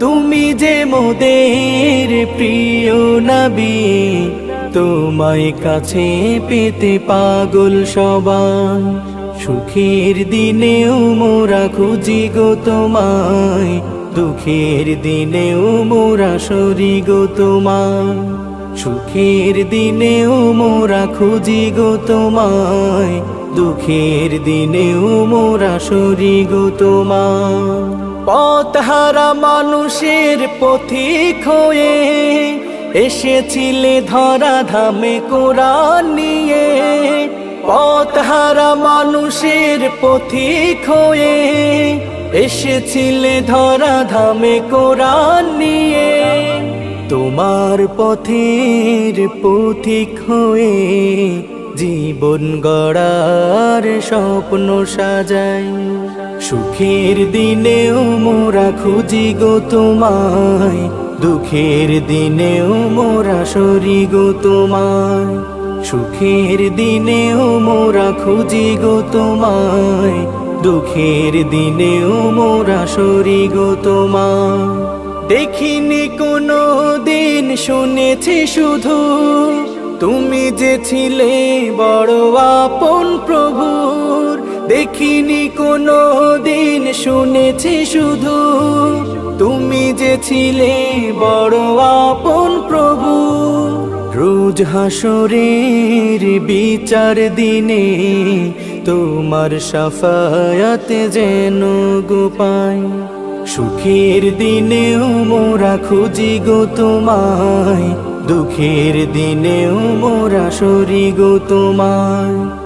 তুমি যে মোদের প্রিয় নবী, তোমায় কাছে পেতে পাগল সবাই। সুখের দিনেও মোরা খুঁজি গো তোমায়, দুঃখের দিনেও মোরা সরি গো তোমায়। সুখের দিনেও মোরা খুঁজি গো তোমায়, দুঃখের দিনেও মোরা সরি গো তোমায়। পথহারা মানুষের পথিক হয়ে এসেছিলে ধরা ধামে কোরআন নিয়ে। পথহারা মানুষের পথিক হয়ে এসেছিলে ধরা ধামে কোরআন নিয়ে। তোমার পথের পথিক হয়ে জীবন গড়ার স্বপ্ন সাজাই। সুখের দিনেও মোরা খুঁজি গো তোমায়, দুঃখের দিনেও মোরা সরি গো তোমায়। সুখের দিনেও মোরা খুঁজি গো তোমায়, দুঃখের দিনেও মোরা সরি গো তোমায়। দেখিনি কোনো দিন শুনেছি শুধু, তুমি যে ছিলে বড় আপন প্রভুর দেখিনি কোনো দিন, শুনেছি শুধু তুমি যে ছিলে বড় আপন প্রভু। রোজ হাসরের বিচার দিনে তোমার সাফায়াতে যেন গোপাই সুখের দিনেও মোরা খুঁজি গো তোমায়, দুঃখের দিনেও মোরা সরি গো তোমায়।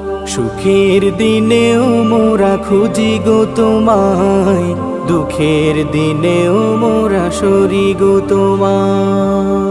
সুখের দিনেও মোরা খুঁজি গো তোমায় দুঃখের দিনেও মোরা সরি গো তোমায়।